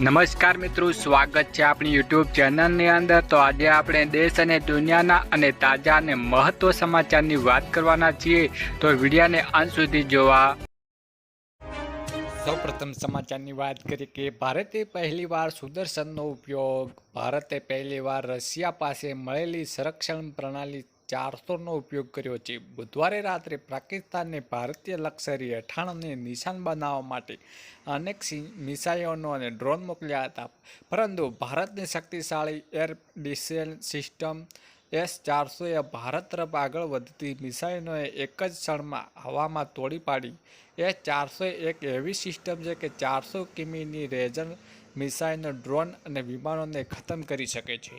નમસ્કાર મિત્રો, સ્વાગત છે આપણી યુટ્યુબ ચેનલની અંદર. તો આજે આપણે દેશ અને દુનિયાના અને તાજા અને મહત્વ સમાચારની વાત કરવાના છીએ. તો વિડીયાને અંત સુધી જોવા. સૌપ્રથમ સમાચારની વાત કરીએ કે ભારતે પહેલીવાર સુદર્શનનો ઉપયોગ, ભારતે પહેલીવાર રશિયા પાસે મળેલી સંરક્ષણ પ્રણાલી ચારસોનો ઉપયોગ કર્યો છે. બુધવારે રાત્રે પાકિસ્તાનને ભારતીય લશ્કરી હેઠાણને નિશાન બનાવવા માટે અનેક મિસાઇલોનો અને ડ્રોન મોકલ્યા હતા. પરંતુ ભારતની શક્તિશાળી એર ડિફેન્સ સિસ્ટમ એસ ચારસોએ ભારત તરફ આગળ વધતી મિસાઇલોને એક જ ક્ષણમાં હવામાં તોડી પાડી. એસ ચારસો એક એવી સિસ્ટમ છે કે ચારસો કિમીની રેન્જર મિસાઇલનો ડ્રોન અને વિમાનોને ખતમ કરી શકે છે.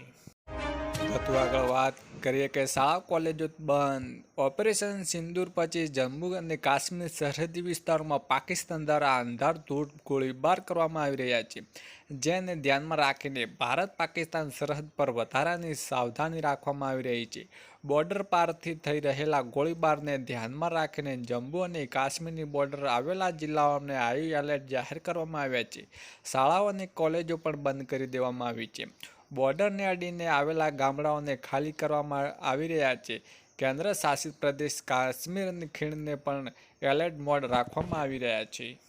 વધુ આગળ વાત કરીએ કે શાળા કોલેજો બંધ. ઓપરેશન સિંદૂર પછી જમ્મુ અને કાશ્મીર સરહદી વિસ્તારોમાં પાકિસ્તાન દ્વારા અંધારધૂળ ગોળીબાર કરવામાં આવી રહ્યા છે. જેને ધ્યાનમાં રાખીને ભારત પાકિસ્તાન સરહદ પર વધારાની સાવધાની રાખવામાં આવી રહી છે. બોર્ડર પારથી થઈ રહેલા ગોળીબારને ધ્યાનમાં રાખીને જમ્મુ અને કાશ્મીરની બોર્ડર આવેલા જિલ્લાઓને હાઈ એલર્ટ જાહેર કરવામાં આવ્યા છે. શાળાઓ અને કોલેજો પણ બંધ કરી દેવામાં આવી છે. બોર્ડરને અડીને આવેલા ગામડાઓને ખાલી કરવામાં આવી રહ્યા છે. કેન્દ્ર શાસિત પ્રદેશ કાશ્મીર અને ખીણને પણ એલર્ટ મોડ રાખવામાં આવી રહ્યા છે.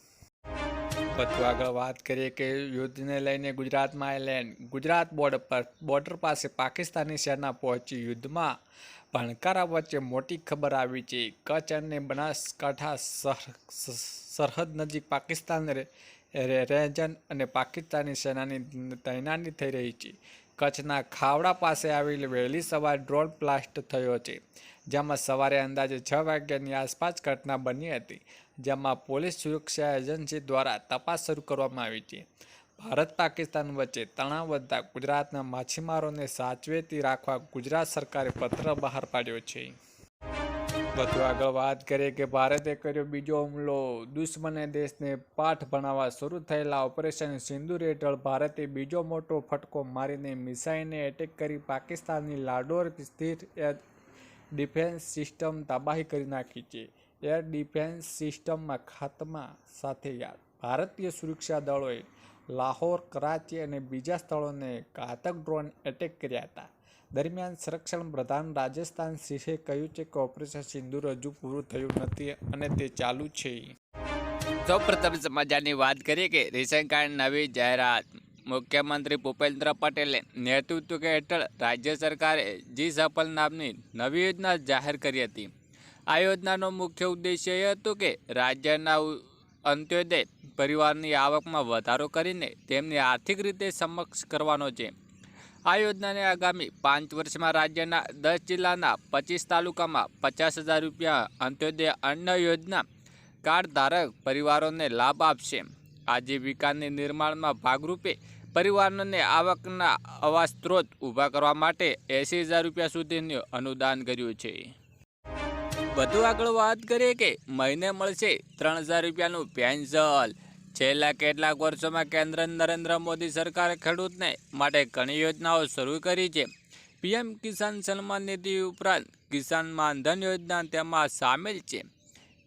પછી આગળ વાત કરીએ કે યુદ્ધને લઈને ગુજરાતમાં એલેન્ડ ગુજરાત બોર્ડર પર બોર્ડર પાસે પાકિસ્તાની સેના પહોંચી યુદ્ધમાં. ભણકારા વચ્ચે મોટી ખબર આવી છે. કચ્છ અને બનાસકાંઠા સર- સરહદ નજીક પાકિસ્તાન રે- રે- અને પાકિસ્તાની સેનાની તૈનાતી થઈ રહી છે. કચ્છના ખાવડા પાસે આવેલી વહેલી સવાર ડ્રોન બ્લાસ્ટ થયો છે, જેમાં સવારે અંદાજે છ વાગ્યાની આસપાસ ઘટના બની હતી, જેમાં પોલીસ સુરક્ષા એજન્સી દ્વારા તપાસ શરૂ કરવામાં આવી છે. ભારત પાકિસ્તાન વચ્ચે તણાવ વધતા ગુજરાતના માછીમારોને સાચવેતી રાખવા ગુજરાત સરકારે પત્ર બહાર પાડ્યો છે. વધુ આગળ વાત કરીએ કે ભારતે કર્યો બીજો હુમલો. દુશ્મને દેશને પાઠ ભણાવવા શરૂ થયેલા ઓપરેશન સિંદુર હેઠળ ભારતે બીજો મોટો ફટકો મારીને મિસાઇલને એટેક કરી પાકિસ્તાનની લાડોર સ્થિત એર ડિફેન્સ સિસ્ટમ તબાહી કરી નાખી છે. એર ડિફેન્સ સિસ્ટમમાં ખાતમા સાથે યાદ. ભારતીય સુરક્ષા દળોએ લાહોર, કરાચી અને બીજા સ્થળોને ઘાતક ડ્રોન એટેક કર્યા હતા. દરમિયાન સંરક્ષણ પ્રધાન રાજસ્થાન સિંહે કહ્યું છે કે ઓપરેશન સિંધુર હજુ પૂરું થયું નથી અને તે ચાલુ છે. સૌપ્રથમ સમાચારની વાત કરીએ કે રેશન કાર્ડ નવી જાહેરાત. મુખ્યમંત્રી ભૂપેન્દ્ર પટેલે નેતૃત્વ હેઠળ રાજ્ય સરકારે જી સફલ નામની નવી યોજના જાહેર કરી હતી. આ યોજનાનો મુખ્ય ઉદ્દેશ્ય એ હતો કે રાજ્યના અંત્યોદય પરિવારની આવકમાં વધારો કરીને તેમને આર્થિક રીતે સમક્ષ કરવાનો છે. આ યોજનાને આગામી પાંચ વર્ષમાં રાજ્યના દસ જિલ્લાના પચીસ તાલુકામાં પચાસ હજાર રૂપિયા અંત્યોદય અન્ન યોજના કાર્ડ ધારક પરિવારોને લાભ આપશે. આજીવિકાની નિર્માણમાં ભાગરૂપે પરિવારોને આવકના આવા સ્ત્રોત ઊભા કરવા માટે એંસી હજાર રૂપિયા સુધીનું અનુદાન કર્યું છે. વધુ આગળ વાત કરીએ કે મહિને મળશે ત્રણ હજાર રૂપિયાનું પેન્શન. છેલ્લા કેટલાક વર્ષોમાં કેન્દ્ર નરેન્દ્ર મોદી સરકારે ખેડૂતને માટે ઘણી યોજનાઓ શરૂ કરી છે. પીએમ કિસાન સન્માન નિધિ ઉપરાંત કિસાન માનધન યોજના તેમાં સામેલ છે.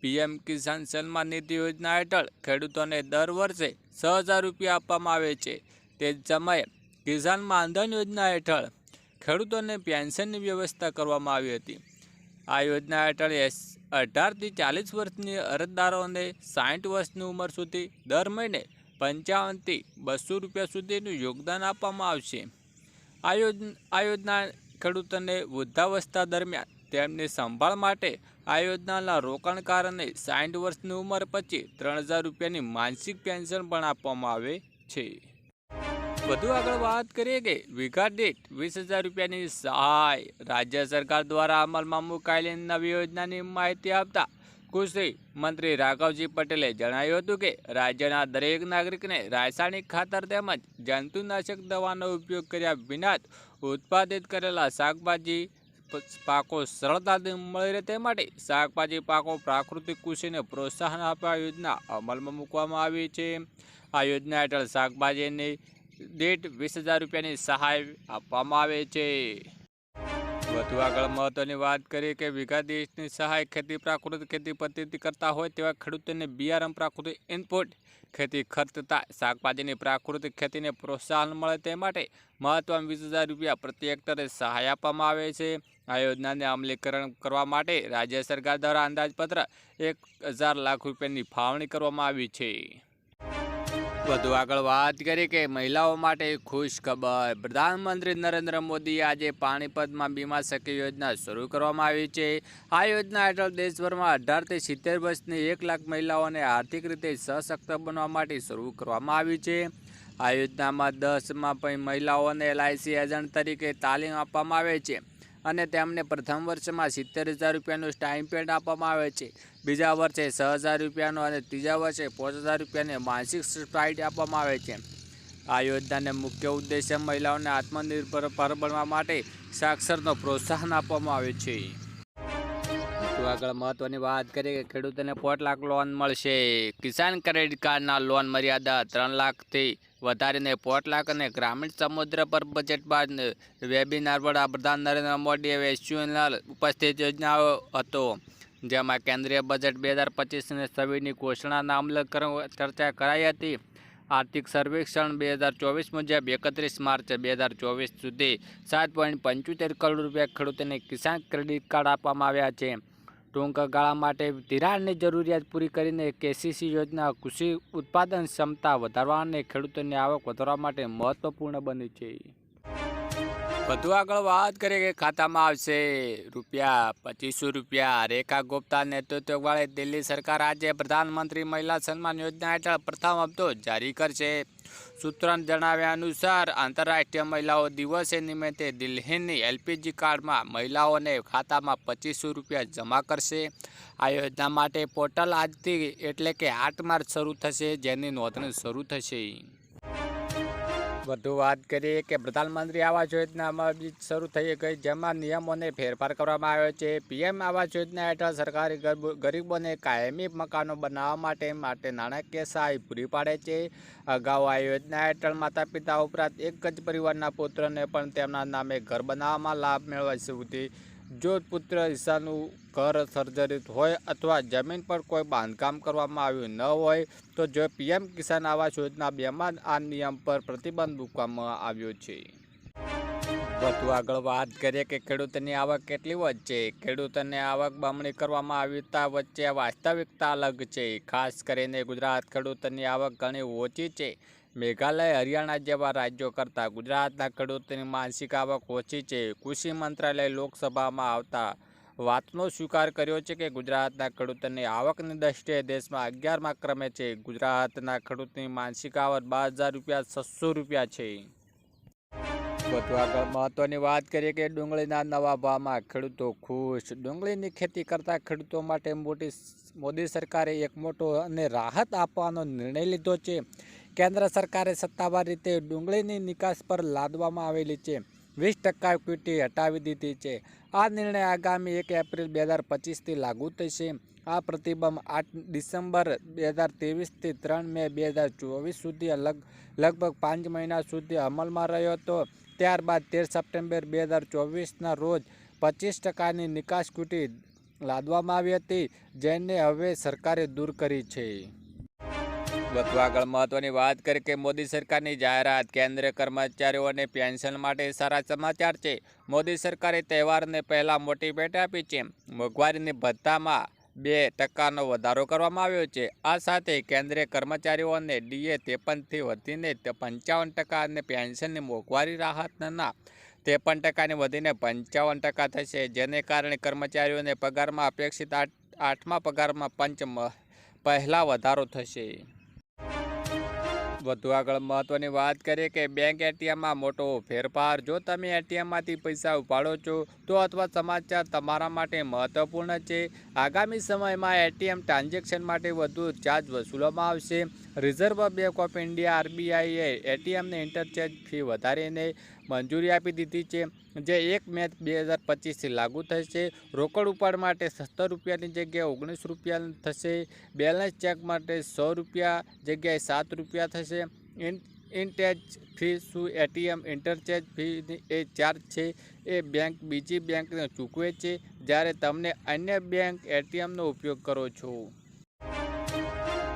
પીએમ કિસાન સન્માન નિધિ યોજના હેઠળ ખેડૂતોને દર વર્ષે છ હજાર રૂપિયા આપવામાં આવે છે. તે જ સમયે કિસાન માનધન યોજના હેઠળ ખેડૂતોને પેન્શનની વ્યવસ્થા કરવામાં આવી હતી. આ યોજના હેઠળ એસ અઢારથી ચાલીસ વર્ષની અરજદારોને સાઠ વર્ષની ઉંમર સુધી દર મહિને પંચાવનથી બસો રૂપિયા સુધીનું યોગદાન આપવામાં આવશે. આ યોજના ખેડૂતોને વૃદ્ધાવસ્થા દરમિયાન તેમની સંભાળ માટે આ યોજનાના રોકાણકારોને સાઠ વર્ષની ઉંમર પછી ત્રણ હજાર રૂપિયાની માનસિક પેન્શન પણ આપવામાં આવે છે. વધુ આગળ વાત કરીએ કે વીઘા દીઠ વીસ હજાર રૂપિયાની સહાય રાજ્ય સરકાર દ્વારા અમલમાં મુકાયેલી નવી યોજનાની માહિતી આપતા કૃષિ મંત્રી રાઘવજી પટેલે જણાવ્યું હતું કે રાજ્યના દરેક નાગરિકને રાસાયણિક ખાતર તેમજ જંતુનાશક દવાનો ઉપયોગ કર્યા વિના ઉત્પાદિત કરેલા શાકભાજી પાકો સરળતાથી મળી રહે તે માટે શાકભાજી પાકો પ્રાકૃતિક કૃષિને પ્રોત્સાહન આપવા યોજના અમલમાં મૂકવામાં આવી છે. આ યોજના હેઠળ શાકભાજીની દીઠ વીસ હજાર રૂપિયાની સહાય આપવામાં આવે છે. વધુ આગળ મહત્વની વાત કરીએ કે વિઘા દેશની સહાય ખેતી પ્રાકૃતિક ખેતી પદ્ધતિ કરતા હોય તેવા ખેડૂતોને બિયારણ પ્રાકૃતિક ઇનપુટ ખેતી ખર્ચ તથા શાકભાજીની પ્રાકૃતિક ખેતીને પ્રોત્સાહન મળે તે માટે મહત્વમાં વીસ હજાર રૂપિયા પ્રતિ હેક્ટરે સહાય આપવામાં આવે છે. આ યોજનાને અમલીકરણ કરવા માટે રાજ્ય સરકાર દ્વારા અંદાજપત્ર એક હજાર લાખ રૂપિયાની ફાળવણી કરવામાં આવી છે. વધુ આગળ વાત કરી કે મહિલાઓ માટે ખુશ ખબર. પ્રધાનમંત્રી નરેન્દ્ર મોદીએ આજે પાણીપતમાં બીમા સખી યોજના શરૂ કરવામાં આવી છે. આ યોજના હેઠળ દેશભરમાં અઢારથી સિત્તેર વર્ષની એક લાખ મહિલાઓને આર્થિક રીતે સશક્ત બનવા માટે શરૂ કરવામાં આવી છે. આ યોજનામાં દસમાં પણ મહિલાઓને એલઆઈસી એજન્ટ તરીકે તાલીમ આપવામાં આવે છે. અને તેમને પ્રથમ વર્ષમાં સિત્તેર હજાર રૂપિયાનું સ્ટાઇપેન્ડ આપવામાં આવે છે. બીજા વર્ષે છ હજાર રૂપિયાનો અને ત્રીજા વર્ષે પાંચ હજાર રૂપિયાની માનસિક સ્ટાઇટ આપવામાં આવે છે. આ યોજનાને મુખ્ય ઉદ્દેશ્ય મહિલાઓને આત્મનિર્ભર બનવા માટે સાક્ષરનો પ્રોત્સાહન આપવામાં આવે છે. આગળ મહત્વની વાત કરીએ કે ખેડૂતોને પાંચ લાખ લોન મળશે. કિસાન ક્રેડિટ કાર્ડના લોન મર્યાદા ત્રણ લાખથી વધારીને પોટ લાખ અને ગ્રામીણ સમુદ્ર પર બજેટ બાદ વેબિનાર વડાપ્રધાન નરેન્દ્ર મોદીએ વેચ્યુઅલ ઉપસ્થિત યોજનાઓ હતો, જેમાં કેન્દ્રીય બજેટ બે હજાર પચીસ છવ્વીસની ઘોષણાના અમલીકરણ ચર્ચા કરાઈ હતી. આર્થિક સર્વેક્ષણ બે હજાર ચોવીસ મુજબ એકત્રીસ માર્ચ બે હજાર ચોવીસ સુધી સાત પોઈન્ટ પંચોતેર કરોડ રૂપિયા ખેડૂતોને કિસાન ક્રેડિટ કાર્ડ આપવામાં આવ્યા છે. ટૂંક ગાળા માટે ધિરાણની જરૂરિયાત પૂરી કરીને કેસીસી યોજના કૃષિ ઉત્પાદન ક્ષમતા વધારવા અને ખેડૂતોની આવક વધારવા માટે મહત્વપૂર્ણ બની છે. વધુ આગળ વાત કરીએ કે ખાતામાં આવશે. રૂપિયા પચીસો રૂપિયા. રેખા ગુપ્તા નેતૃત્વવાળી દિલ્હી સરકાર આજે પ્રધાનમંત્રી મહિલા સન્માન યોજના હેઠળ પ્રથમ હપ્તો જારી કરશે. સૂત્રોને જણાવ્યા અનુસાર, આંતરરાષ્ટ્રીય મહિલાઓ દિવસે નિમિત્તે દિલ્હીની એલપીજી કાર્ડમાં મહિલાઓને ખાતામાં પચીસો રૂપિયા જમા કરશે. આ યોજના માટે પોર્ટલ આજથી એટલે કે આઠ માર્ચ શરૂ થશે, જેની નોંધણી શરૂ થશે. વધુ વાત કરીએ કે પ્રધાનમંત્રી આવાસ યોજનામાં બી શરૂ થઈ ગઈ, જેમાં નિયમોને ફેરફાર કરવામાં આવ્યો છે. પીએમ આવાસ યોજના હેઠળ સરકારી ગરબ- ગરીબોને કાયમી મકાનો બનાવવા માટે માટે નાણાકીય સહાય પૂરી પાડે છે. અગાઉ આ યોજના હેઠળ માતા પિતા ઉપરાંત એક જ પરિવારના પુત્રને પણ તેમના નામે ઘર બનાવવામાં લાભ મેળવવા સુધી જો પુત્ર ઈશાનું ઘર સર્જરિત હોય અથવા જમીન પર કોઈ બાંધકામ કરવામાં આવ્યું ન હોય, તો જો પીએમ કિસાન આવાસ યોજના બેમાં આ નિયમ પર પ્રતિબંધ મૂકવામાં આવ્યો છે. વધુ આગળ વાત કરીએ કે ખેડૂતોની આવક કેટલી વધશે? ખેડૂતોને આવક બમણી કરવામાં આવતા વચ્ચે વાસ્તવિકતા અલગ છે. ખાસ કરીને ગુજરાત ખેડૂતોની આવક ઘણી ઓછી છે. મેઘાલય, હરિયાણા જેવા રાજ્યો કરતાં ગુજરાતના ખેડૂતોની માનસિક આવક ઓછી છે. કૃષિ મંત્રાલય લોકસભામાં આવતા વાતનો સ્વીકાર કર્યો છે કે ગુજરાતના ખેડૂતોની આવકની દ્રષ્ટિએ દેશમાં અગિયારમાં ક્રમે છે. ગુજરાતના ખેડૂતની માનસિક આવક બાર હજાર રૂપિયા, છસો રૂપિયા છે. વધુ આગળ મહત્વની વાત કરીએ કે ડુંગળીના નવા ભાવમાં ખેડૂતો ખુશ. ડુંગળીની ખેતી કરતા ખેડૂતો માટે મોટી મોદી સરકારે એક મોટો અને રાહત આપવાનો નિર્ણય લીધો છે. કેન્દ્ર સરકારે સત્તાવાર રીતે ડુંગળીની નિકાસ પર લાદવામાં આવેલી છે. વીસ ટકા ક્વિટી હટાવી દીધી છે. આ નિર્ણય આગામી એક એપ્રિલ બે હજાર પચીસથી લાગુ થશે. આ પ્રતિબંધ આઠ ડિસેમ્બર બે હજાર ત્રેવીસથી ત્રણ મે બે હજાર ચોવીસ સુધી લગ લગભગ પાંચ મહિના સુધી અમલમાં રહ્યો હતો. ત્યારબાદ તેર સપ્ટેમ્બર બે હજાર ચોવીસના રોજ પચીસ ટકાની નિકાસ ક્વિટી લાદવામાં આવી હતી, જેને હવે સરકારે દૂર કરી છે. વધુ આગળ મહત્વની વાત કરી કે મોદી સરકારની જાહેરાત કેન્દ્રીય કર્મચારીઓને પેન્શન માટે સારા સમાચાર છે. મોદી સરકારે તહેવારને પહેલાં મોટી ભેટ આપી છે. મોંઘવારીની ભથ્થામાં બે ટકાનો વધારો કરવામાં આવ્યો છે. આ સાથે કેન્દ્રીય કર્મચારીઓને ડીએ ત્રેપનથી વધીને પંચાવન ટકા અને પેન્શનની મોંઘવારી રાહતના ત્રેપન ટકાની વધીને પંચાવન ટકા થશે, જેને કારણે કર્મચારીઓને પગારમાં અપેક્ષિત આઠ, આઠમા પગારમાં પંચ પહેલા વધારો થશે. વધુ આગળ મહત્વની વાત કરીએ કે બેંક એટીએમમાં મોટો ફેરફાર. જો તમે એટીએમમાંથી પૈસા ઉપાડો છો, તો અથવા સમાચાર તમારા માટે મહત્વપૂર્ણ છે. આગામી સમયમાં એટીએમ ટ્રાન્ઝેક્શન માટે વધુ ચાર્જ વસૂલવામાં આવશે. રિઝર્વ બેંક ઓફ ઇન્ડિયા, આરબીઆઈએ એટીએમને ઇન્ટરચેન્જ ફી વધારીને મંજૂરી આપી દીધી છે, જે એક મે બે હજાર પચીસથી લાગુ થશે. રોકડ ઉપાડ માટે સત્તર રૂપિયાની જગ્યાએ ઓગણીસ રૂપિયા થશે. બેલેન્સ ચેક માટે સો રૂપિયા જગ્યાએ સાત રૂપિયા થશે. ઇન્ટેચ ફી શું? એટીએમ ઇન્ટરચેન્જ ફી એ ચાર્જ છે. એ બેંક બીજી બેંકને ચૂકવે છે. જ્યારે તમને અન્ય બેંક એટીએમનો ઉપયોગ કરો છો.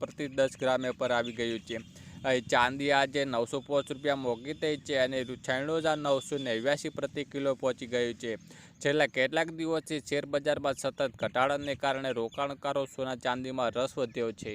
પ્રતિ દસ ગ્રામે પર આવી ગયું છે. ચાંદી આજે નવસો પાંચ રૂપિયા મોંઘી થઈ છે અને છન્નું હજાર નવસો નેવ્યાસી પ્રતિ કિલો પહોંચી ગયું છે. છેલ્લા કેટલાક દિવસથી શેરબજારમાં સતત ઘટાડાને કારણે રોકાણકારો સોના ચાંદીમાં રસ વધ્યો છે.